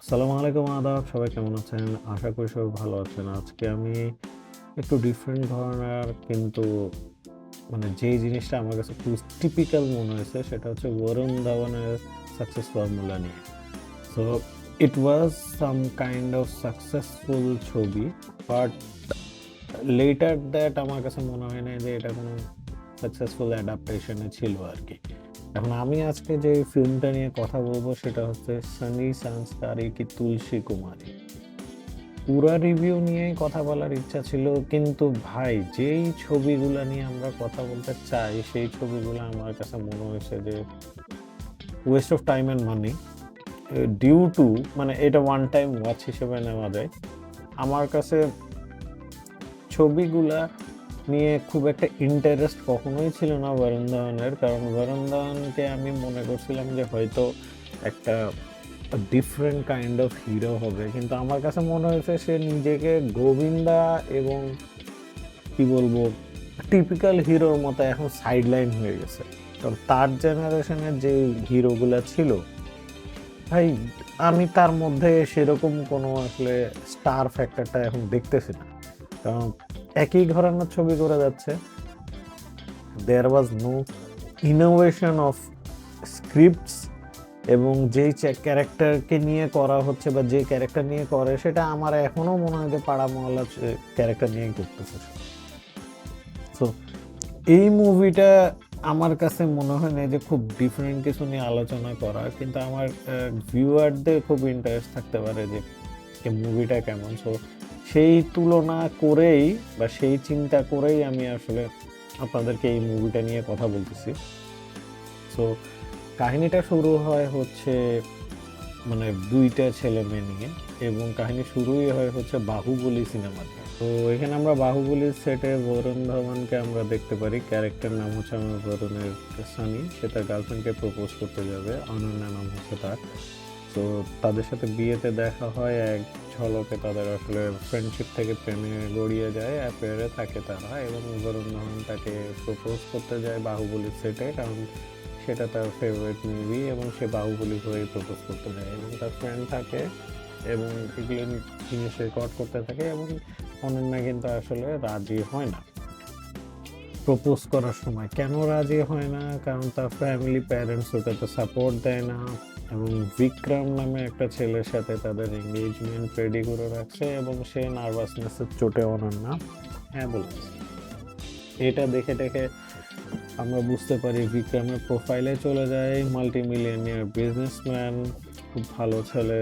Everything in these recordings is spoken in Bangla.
আসসালামু আলাইকুম, আদাব। সবাই কেমন আছেন? আশা করি সবাই ভালো আছেন। আজকে আমি একটু ডিফারেন্ট ধরনের কিন্তু মানে যে জিনিসটা আমার কাছে খুব টিপিক্যাল মনে হয়েছে, সেটা হচ্ছে বরুণ ধাওয়ানের সাকসেস ফর্মুলা নিয়ে। So it was some kind of successful ছবি বাট লেটার দ্যাট আমার কাছে মনে হয় না যে এটা কোনো সাকসেসফুল অ্যাডাপ্টেশনে ছিল আর কি। এখন আমি আজকে যে ফিল্মটা নিয়ে কথা বলব সেটা হচ্ছে সানি সংস্কারি কি তুলসী কুমারী। পুরা রিভিউ নিয়েই কথা বলার ইচ্ছা ছিল, কিন্তু ভাই যেই ছবিগুলো নিয়ে আমরা কথা বলতে চাই, সেই ছবিগুলো আমার কাছে মনে হয়েছে যে waste of time and money due to মানে এটা ওয়ান টাইম ওয়াচ হিসেবে নেওয়া যায়। আমার কাছে ছবিগুলা নিয়ে খুব একটা ইন্টারেস্ট কখনোই ছিল না বরুণ কারণ বরুণ আমি মনে করছিলাম যে হয়তো একটা ডিফারেন্ট কাইন্ড অফ হিরো হবে। কিন্তু আমার কাছে মনে হয়েছে সে নিজেকে গোবিন্দা এবং কি বলব টিপিক্যাল হিরোর মতো এখন সাইডলাইন হয়ে গেছে। কারণ তার জেনারেশনের যে হিরোগুলো ছিল, ভাই, আমি তার মধ্যে সেরকম কোনো আসলে স্টার ফ্যাক্টরটা এখন দেখতেছি না। কারণ একই ঘরানার ছবি করে যাচ্ছে। There was no innovation of scripts এবং যেই ক্যারেক্টারকে নিয়ে করা হচ্ছে বা যে ক্যারেক্টার নিয়ে করে, সেটা আমার এখনও মনে হয় যে পাড়া মহল্লা ক্যারেক্টার নিয়েই করতেছে। সো এই মুভিটা আমার কাছে মনে হয় না যে খুব ডিফারেন্ট কিছু নিয়ে আলোচনা করা, কিন্তু আমার ভিউয়ারদের খুব ইন্টারেস্ট থাকতে পারে যে মুভিটা কেমন। সো সেই তুলনা করেই বা সেই চিন্তা করেই আমি আসলে আপনাদেরকে এই মুভিটা নিয়ে কথা বলতেছি। সো কাহিনীটা শুরু হয় হচ্ছে মানে দুইটা ছেলে মেয়ে নিয়ে এবং কাহিনী শুরুই হয় হচ্ছে বাহুবলী সিনেমা দিয়ে তো এখানে আমরা বাহুবলীর সেটে বরুণ ধওয়ানকে আমরা দেখতে পারি। ক্যারেক্টার নাম হচ্ছে আমার বরুণের সানি সে তার গার্লফ্রেন্ডকে প্রপোজ করতে যাবে। অনন্যা নাম হচ্ছে তার। তো তাদের সাথে বিয়েতে দেখা হয়, এক ঝলকে তাদের আসলে ফ্রেন্ডশিপ থেকে প্রেমে গড়িয়ে যায় অ্যাফেয়ারে থাকে তারা এবং বরুণ ধওয়ান তাকে প্রপোজ করতে যায় বাহুবলীর সেটে কারণ সেটা তার ফেভারিট মুভি এবং সে বাহুবলী হয়ে প্রপোজ করতে যায় এবং তার ফ্রেন্ড থাকে এবং এগুলো জিনিস রেকর্ড করতে থাকে এবং অনন্যা কিন্তু আসলে রাজি হয় না। প্রপোজ করার সময় কেন রাজি হয় না? কারণ তার ফ্যামিলি প্যারেন্টস ওটাতে সাপোর্ট দেয় না। এবং বিক্রম নামে একটা ছেলের সাথে তাদের এঙ্গেজমেন্ট রেডি করে রাখছে এবং সে নার্ভাসনেসের চোটে অনন্যা হ্যাঁ বলেছে এটা দেখে দেখে আমরা বুঝতে পারি বিক্রমের প্রোফাইলে চলে যায় মাল্টি মিলিয়নিয়ার বিজনেসম্যান খুব ভালো ছেলে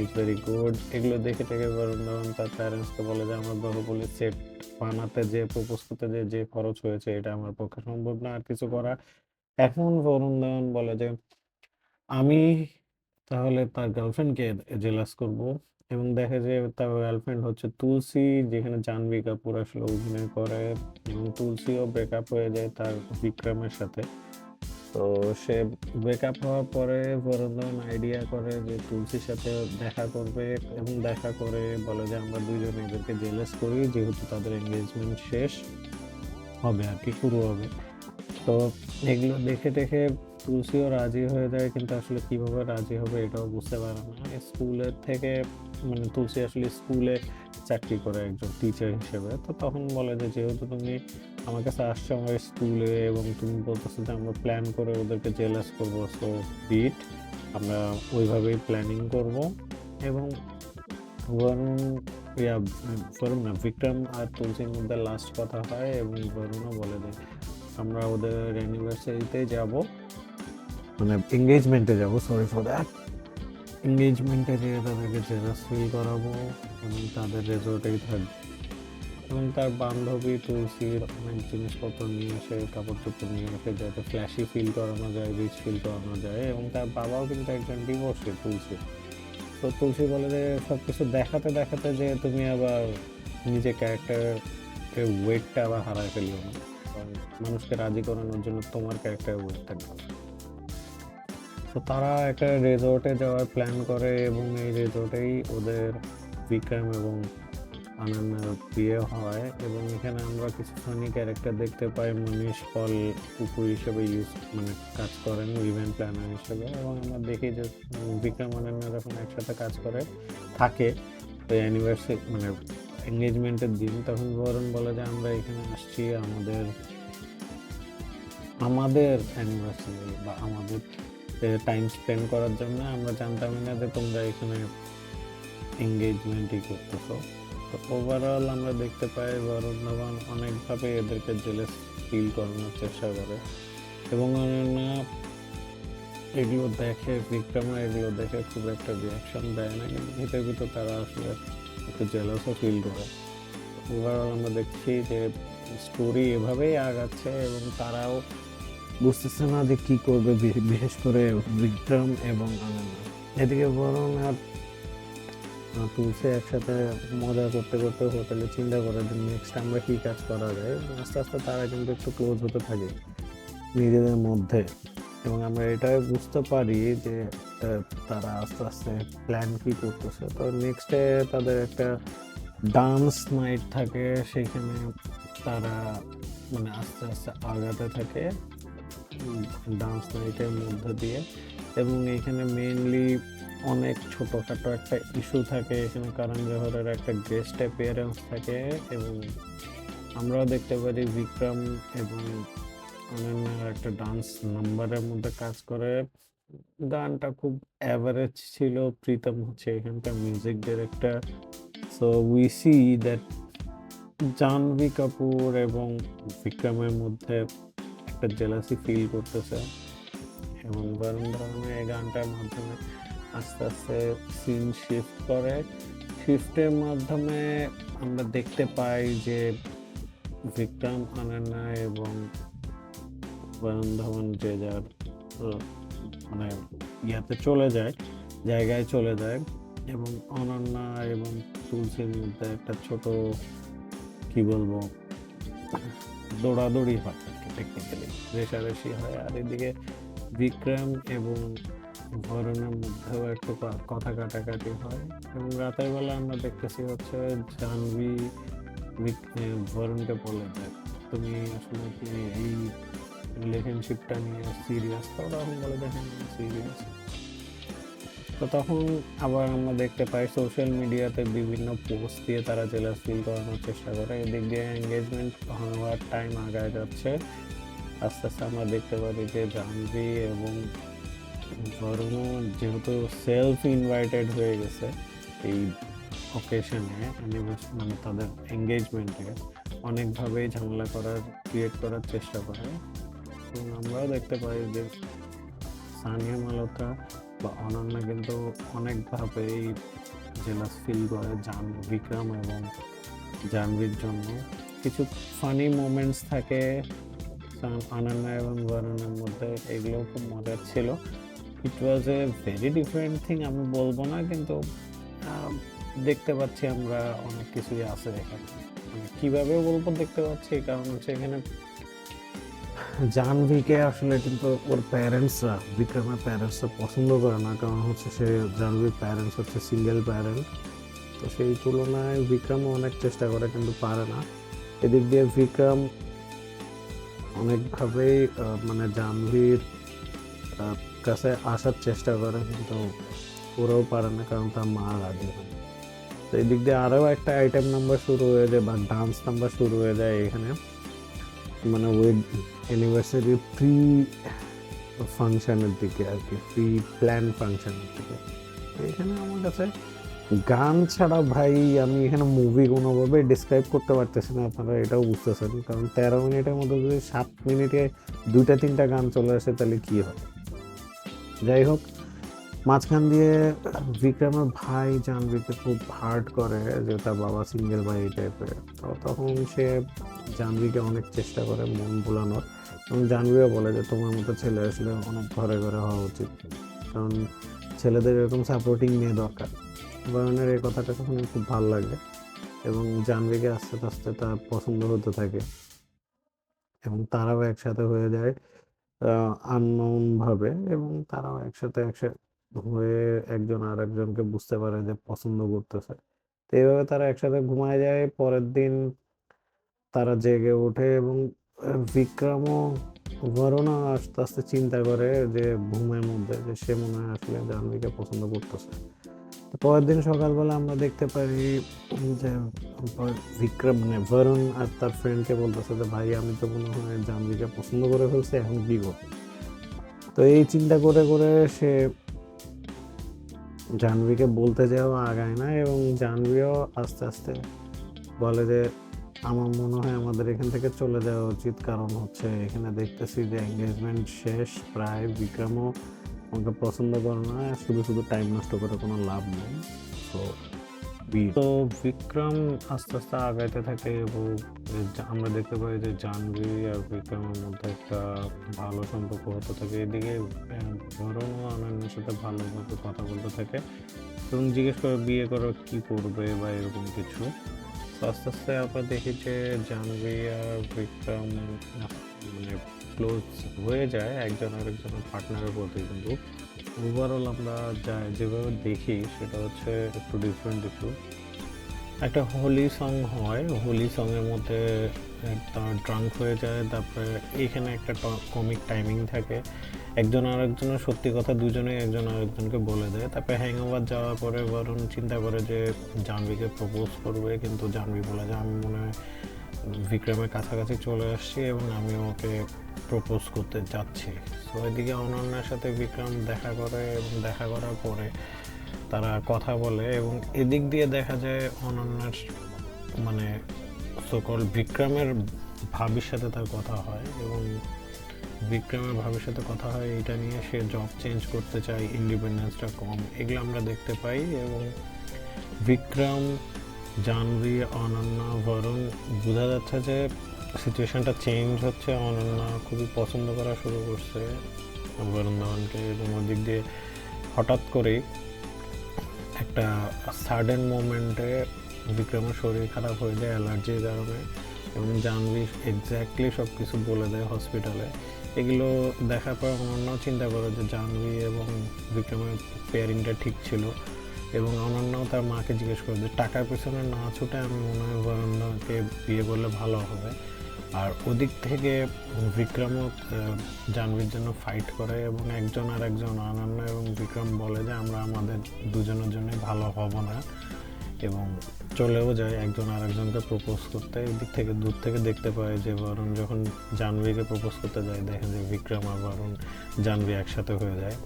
ইজ ভেরি গুড এগুলো দেখে দেখে বরুণ ধওয়ান তার প্যারেন্টসকে বলে যে, আমার বাহুবলী সেট বানাতে, যে প্রপোজ করতে যে যে খরচ হয়েছে, এটা আমার পক্ষে সম্ভব না, আর কিছু করা। এখন বরুণ বলে যে আমি তাহলে তার গার্লফ্রেন্ডকে জেলাস করব এবং দেখে যে তার গার্লফ্রেন্ড হচ্ছে তুলসী, যেখানে জাহ্নবী কাপুর আসলে অভিনয় করে এবং তুলসীও ব্রেকআপ হয়ে যায় তার বিক্রমের সাথে। তো সে ব্রেকআপ হওয়ার পরে বরুণ আইডিয়া করে যে তুলসীর সাথে দেখা করবে এবং দেখা করে বলে যে আমরা দুইজন এদেরকে জেলেস করি, যেহেতু তাদের এঙ্গেজমেন্ট শেষ, হবে আর কি, শুরু হবে। তো এগুলো দেখে দেখে তুলসীও রাজি হয়ে যায়, কিন্তু আসলে কীভাবে রাজি হবে এটাও বুঝতে পারে না। স্কুলের থেকে মানে তুলসী আসলে স্কুলে চাকরি করে একজন টিচার হিসেবে। তো তখন বলে যে, যেহেতু তুমি আমার কাছে আসছো আমার স্কুলে এবং তুমি বলতেছো যে, আমরা প্ল্যান করে ওদেরকে জেলাস করব সো বিট আমরা ওইভাবেই প্ল্যানিং করব। এবং বরুণ, ইয়া, বরুণ না, বিক্রম আর তুলসীর মধ্যে লাস্ট কথা হয় এবং বরুণও বলে যে, আমরা ওদের অ্যানিভার্সারিতে যাব। মানে এঙ্গেজমেন্টে যাব সরি ফর দ্যাট এঙ্গেজমেন্টে যেয়ে তাদেরকে জেলাস ফিল করাবো এবং তাদের রেজর্টেই থাকব এবং তার বান্ধবী তুলসীর অনেক জিনিসপত্র নিয়ে এসে কাপড় চোপড় নিয়ে এসে যাতে ফ্ল্যাশি ফিল করানো যায় রিচ ফিল করানো যায় এবং তার বাবাও কিন্তু একজন ডিভোর্সি তুলসী। তো তুলসী বলে যে সব কিছু দেখাতে দেখাতে যে তুমি আবার নিজে ক্যারেক্টারের ওয়েটটা আবার হারায় ফেলিও না। মানুষকে রাজি করানোর জন্য তোমার ক্যারেক্টার ওয়েট থাকবে। তো তারা একটা রেজর্টে যাওয়ার প্ল্যান করে এবং এই রেজর্টেই ওদের বিক্রম এবং অনন্যার বিয়ে হয় এবং এখানে আমরা কিছু ফানি ক্যারেক্টার দেখতে পাই। মনীষ, পল কুকুর হিসেবে ইউজ মানে কাজ করেন ইভেন্ট প্ল্যানার হিসেবে এবং আমরা দেখি যে বিক্রম অনন্যা যখন একসাথে কাজ করে, থাকে, তো অ্যানিভার্সারি মানে এঙ্গেজমেন্টের দিন, তখন বরণ বলে যে, আমরা এখানে আসছি, আমাদের আমাদের অ্যানিভার্সারি বা আমাদের টাইম স্পেন্ড করার জন্য আমরা জানতামই না যে তোমরা এখানে এঙ্গেজমেন্টই করতেছো। তো ওভারঅল আমরা দেখতে পাই বরুণ ধাওয়ান অনেকভাবে এদেরকে জেলেস ফিল করানোর চেষ্টা করে এবং অনন্যা এগুলো দেখে বিক্রমা এগুলো দেখে খুব একটা রিয়াকশন দেয় না, কিন্তু ভিতরে ভিতর তারা আসলে একটু জেলাসও ফিল করে। ওভারঅল আমরা দেখছি যে স্টোরি এভাবেই আগাচ্ছে এবং তারাও বুঝতেছে না যে কি করবে বিশেষ করে বিক্রম এবং অনন্যা এদিকে বরং আর তুলসী একসাথে মজা করতে করতে হোটেলে চিন্তা করে যে নেক্সট আমরা কী কাজ করা যায়, আস্তে আস্তে তারা কিন্তু একটু ক্লোজ হতে থাকে নিজেদের মধ্যে। এবং আমরা এটাই বুঝতে পারি যে তারা আস্তে আস্তে প্ল্যান কী করতেছে। তো নেক্সটে তাদের একটা ডান্স নাইট থাকে, সেখানে তারা মানে আস্তে আস্তে আগাতে থাকে। ডান্স নাইটের মধ্যে দিয়ে। এবং এখানে মেনলি অনেক ছোটোখাটো একটা ইস্যু থাকে, এখানে কারণ জোহরের একটা গেস্ট অ্যাপিয়ারেন্স থাকে এবং আমরাও দেখতে পারি বিক্রম এবং অনন্যার একটা ডান্স নাম্বারের মধ্যে কাজ করে। গানটা খুব অ্যাভারেজ ছিল, প্রীতম হচ্ছে এখানকার music director so we see that Janhvi Kapoor এবং বিক্রমের মধ্যে একটা জেলাসি ফিল করতেছে। এবং বরুণ ধরনের এই গানটার মাধ্যমে আস্তে আস্তে সিন শিফট করে। শিফটের মাধ্যমে আমরা দেখতে পাই যে বিক্রম অনন্যা এবং বরুণ ধবন যে যার মানে ইয়াতে চলে যায়, জায়গায় চলে যায় এবং অনন্যা এবং তুলসীর মধ্যে একটা ছোট, কি বলব দৌড়াদৌড়ি হয় টেকনিক্যালি রেশারেশি হয়। আর এদিকে বিক্রম এবং ভরণের মধ্যেও একটু কথা কাটাকাটি হয়। এবং রাতের বেলা আমরা দেখতেছি হচ্ছে জানবি ভরণকে বলে যে, তুমি আসলে এই রিলেশনশিপটা নিয়ে সিরিয়াস তো তখন বলে হ্যাঁ সিরিয়াস তো তখন আবার আমরা দেখতে পাই সোশ্যাল মিডিয়াতে বিভিন্ন পোস্ট দিয়ে তারা জেলাস ফিল করানোর চেষ্টা করে। এদিক দিয়ে এঙ্গেজমেন্ট হওয়ার টাইম আগায় যাচ্ছে। আস্তে আস্তে আমরা দেখতে পারি যে জাহ্নবী এবং বরুণও যেহেতু সেলফ ইনভাইটেড হয়ে গেছে এই অকেশনে মানে তাদের এঙ্গেজমেন্টে অনেকভাবেই ঝামেলা করার ক্রিয়েট করার চেষ্টা করে। এবং আমরাও দেখতে পাই যে সানিয়া মালতা বা অনন্যা কিন্তু অনেকভাবেই জেলাস ফিল করে জান বিক্রম এবং জাহ্নবীর জন্য। কিছু ফানি মোমেন্টস থাকে অনন্যা এবং বরুণের মধ্যে এগুলো খুব মজার ছিল। It was a very different thing আমি বলব না, কিন্তু দেখতে পাচ্ছি আমরা অনেক কিছুই আছে এখানে। মানে কীভাবে বলব দেখতে পাচ্ছি, কারণ হচ্ছে এখানে জাহ্নবীকে আসলে কিন্তু ওর প্যারেন্টসরা বিক্রমের প্যারেন্টসরা পছন্দ করে না, কারণ হচ্ছে সে জাহ্নবীর প্যারেন্টস হচ্ছে সিঙ্গেল প্যারেন্ট তো সেই তুলনায় বিক্রমও অনেক চেষ্টা করে, কিন্তু পারে না। এদিক দিয়ে বিক্রম অনেকভাবেই মানে জাহ্নবীর কাছে আসার চেষ্টা করে, কিন্তু ওরাও পারে না, কারণ তার মা রাজি হয় তো এদিক দিয়ে আরও একটা আইটেম নাম্বার শুরু হয়ে যায় বা ডান্স নাম্বার শুরু হয়ে যায় এখানে। মানে ওই অ্যানিভার্সারি প্রি ফাংশনের দিকে আর কি প্রি প্ল্যান ফাংশনের দিকে। এখানে আমার কাছে গান ছাড়া ভাই আমি এখানে মুভি কোনোভাবে ডিসক্রাইব করতে পারতেছি না, আপনারা এটাও বুঝতেছেন। কারণ তেরো মিনিটের মধ্যে যদি সাত মিনিটে দুইটা, তিনটা গান চলে আসে, তাহলে কি হয় যাই হোক, মাঝখান দিয়ে বিক্রমের ভাই জাহ্নবীকে খুব হার্ট করে যে তার বাবা সিঙ্গেল ভাই এই টাইপের তো তখন সে জাহ্নবীকে অনেক চেষ্টা করে মন ভোলানোর। এবং জাহ্নবীও বলে যে, তোমার মতো ছেলে আসলে অনেক ঘরে ঘরে হওয়া উচিত কারণ ছেলেদের এরকম সাপোর্টিং মেয়ে দরকার। বয়নের এই কথাটা শুনে খুব ভালো লাগে এবং জাহ্নবীকে আস্তে আস্তে তার পছন্দ হতে থাকে। এবং তারাও একসাথে হয়ে যায় আননোন ভাবে এবং তারাও একসাথে একসাথে হয়ে একজন আর একজনকে বুঝতে পারে যে পছন্দ করতেছে। তো এইভাবে তারা একসাথে ঘুমায় যায়, পরের দিন তারা জেগে ওঠে এবং বিক্রমও বরুণও আস্তে আস্তে চিন্তা করে যে ঘুমের মধ্যে, যে সে মনে হয় আসলে জাহ্নবীকে পছন্দ করতেছে। পরের দিন সকালবেলা আমরা দেখতে পারি যে বিক্রম মানে বরুণ আর তার ফ্রেন্ডকে বলতেছে যে, ভাই, আমি তো মনে হয় জাহ্নবীকে পছন্দ করে ফেলছি, এখন কি তো এই চিন্তা করে করে সে জাহ্নবীকে বলতে যাওয়া আগায় না এবং জাহ্নবীও আস্তে আস্তে বলে যে আমার মনে হয় আমাদের এখান থেকে চলে যাওয়া উচিত। কারণ হচ্ছে এখানে দেখতেছি যে এঙ্গেজমেন্ট শেষ, প্রায় বিক্রমও আমাকে পছন্দ করে না, শুধু শুধু টাইম নষ্ট করে কোনো লাভ নেই। তো তো বিক্রম আস্তে আস্তে আগাইতে থাকে এবং আমরা দেখতে পাই যে জাহ্নবী আর বিক্রমের মধ্যে একটা ভালো সম্পর্ক হতে থাকে। এদিকে বরণও অনন্যের সাথে ভালোভাবে কথা বলতে থাকে এবং জিজ্ঞেস করে বিয়ে করো, কি করবে বা এরকম কিছু। আস্তে আস্তে আমরা দেখি যে জাহ্নবী আর বিক্রম মানে ক্লোজ হয়ে যায়, একজন আরেকজনের পার্টনারের প্রতি কিন্তু ওভারঅল আমরা যা, যেভাবে দেখি, সেটা হচ্ছে একটু ডিফারেন্ট কিছু একটা হোলি সং হয় হোলি সঙের মধ্যে তার ড্রাঙ্ক হয়ে যায়, তারপরে এখানে একটা কমিক টাইমিং থাকে। একজন আরেকজনের সত্যি কথা দুজনে একজন আরেকজনকে বলে দেয়। তারপরে হ্যাংওভার যাওয়ার পরে বরুণ চিন্তা করে যে জাহ্নবীকে প্রপোজ করবে, কিন্তু জাহ্নবী বলে যে, আমি মনে হয় বিক্রমের কাছাকাছি চলে আসছি এবং আমি ওকে প্রপোজ করতে যাচ্ছি। তো এদিকে অনন্যার সাথে বিক্রম দেখা করে এবং দেখা করার পরে তারা কথা বলে এবং এদিক দিয়ে দেখা যায় অনন্যার মানে সকল বিক্রমের ভাবির সাথে তার কথা হয় এবং বিক্রমের ভাবির সাথে কথা হয়, এটা নিয়ে সে জব চেঞ্জ করতে চায় ইন্ডিপেন্ডেন্সটা কম এগুলো আমরা দেখতে পাই এবং বিক্রম, জাহ্নবী, অনন্যা, বরুণ, বোঝা যাচ্ছে যে সিচুয়েশানটা চেঞ্জ হচ্ছে। অনন্যা খুবই পছন্দ করা শুরু করছে, বরুণ ধাওয়ানকে এবং ওদিক দিয়ে হঠাৎ করেই একটা সাডেন মোমেন্টে বিক্রমের শরীর খারাপ হয়ে যায় অ্যালার্জির কারণে। এবং জাহ্নবী এক্স্যাক্টলি সব কিছু বলে দেয় হসপিটালে এগুলো দেখার পর অনন্যাও চিন্তা করে যে জাহ্নবী এবং বিক্রমের পেয়ারিংটা ঠিক ছিল। এবং অনন্যাও তার মাকে জিজ্ঞেস করে যে টাকার পেছনে না ছুটে আমি মনে হয় বরণ্যকে বিয়ে করলে ভালো হবে। আর ওদিক থেকে বিক্রমও আহ, জাহ্নবীর জন্য ফাইট করে এবং একজন আর একজন অনন্য এবং বিক্রম বলে যে আমরা আমাদের দুজনের জন্য ভালো হব না। এবং চলেও যায় একজন আর একজনকে প্রপোজ করতে, এদিক থেকে দূর থেকে দেখতে পায় যে বরুণ যখন জাহ্নবীকে প্রপোজ করতে যায় দেখে যে বিক্রম আর বরুণ জাহ্নবী একসাথে হয়ে যায়।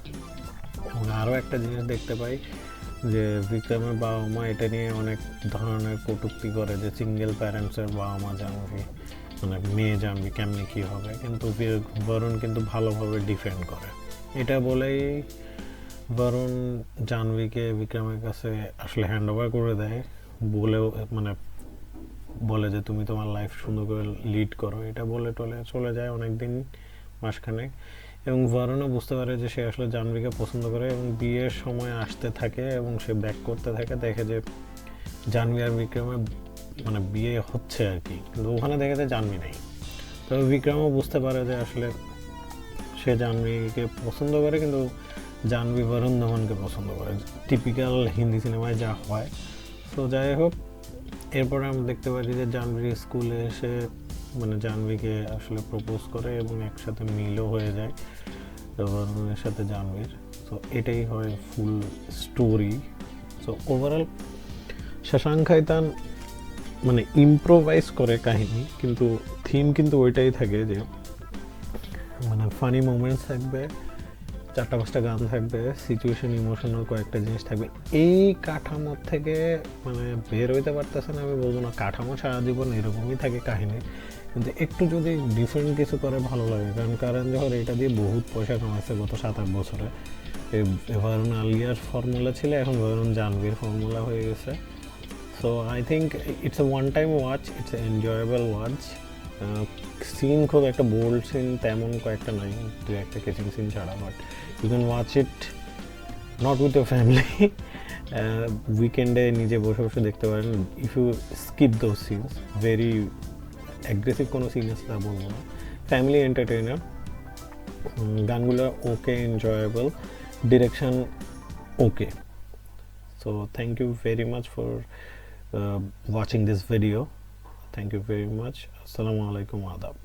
এবং আরও একটা জিনিস দেখতে পাই যে বিক্রমের বাবা মা এটা নিয়ে অনেক ধরনের কটূক্তি করে যে সিঙ্গেল প্যারেন্টসের বাবা মা জানবি মানে মেয়ে জানবি কেমনি কী হবে? কিন্তু বরুণ কিন্তু ভালোভাবে ডিফেন্ড করে। এটা বলেই বরুণ জাহ্নবীকে বিক্রমের কাছে আসলে হ্যান্ড ওভার করে দেয়। বলেও মানে বলে যে তুমি তোমার লাইফ সুন্দর করে লিড করো। এটা বলে টলে, চলে যায় অনেক দিন মাসখানেক। এবং বরুণও বুঝতে পারে যে সে আসলে জাহ্নবীকে পছন্দ করে এবং বিয়ের সময় আসতে থাকে এবং সে ব্যাক করতে থাকে, দেখে যে জাহ্নবী আর বিক্রমের মানে বিয়ে হচ্ছে আর কি। কিন্তু ওখানে দেখে যে জাহ্নবী নেই। তবে বিক্রমও বুঝতে পারে যে আসলে সে জাহ্নবীকে পছন্দ করে, কিন্তু জাহ্নবী বরুণ ধবনকে পছন্দ করে। টিপিক্যাল হিন্দি সিনেমায় যা হয়। তো যাই হোক, এরপরে আমরা দেখতে পারি যে জাহ্নবী স্কুলে এসে মানে জাহ্নবীকে আসলে প্রপোজ করে এবং একসাথে মিলও হয়ে যায় বরুণের সাথে জাহ্নবীর। তো এটাই হয় full story so overall Shashank Khaitan মানে ইম্প্রোভাইজ করে কাহিনী, কিন্তু থিম কিন্তু ওইটাই থাকে যে মানে ফানি মোমেন্টস থাকবে। চারটা পাঁচটা গান থাকবে সিচুয়েশন ইমোশনাল কয়েকটা জিনিস থাকবে। এই কাঠামোর থেকে মানে বের হইতে পারতেছে না, আমি বলব না, কাঠামো সারা জীবন এরকমই থাকে কাহিনী। কিন্তু একটু যদি ডিফারেন্ট কিছু করে ভালো লাগে, কারণ কারণ যখন এটা দিয়ে বহুত পয়সা কামাচ্ছে গত সাত আট বছরে ভারুন আলিয়ার ফর্মুলা ছিল, এখন ভারুন জানবির ফর্মুলা হয়ে গেছে। So I think it's a one time watch it's a enjoyable watch scene খুব একটা বোল্ড সিন তেমন কয়েকটা নাই, দু একটা কেচিং সিন ছাড়া but you can watch it not with your family উইকেন্ডে নিজে বসে বসে দেখতে পারেন। If you skip those scenes very aggressive কোনো সিন আছে তা বলব না। ফ্যামিলি এন্টারটেইনার গানগুলো okay enjoyable direction okay so thank you very much for watching this video thank you very much. Assalamu alaikum adab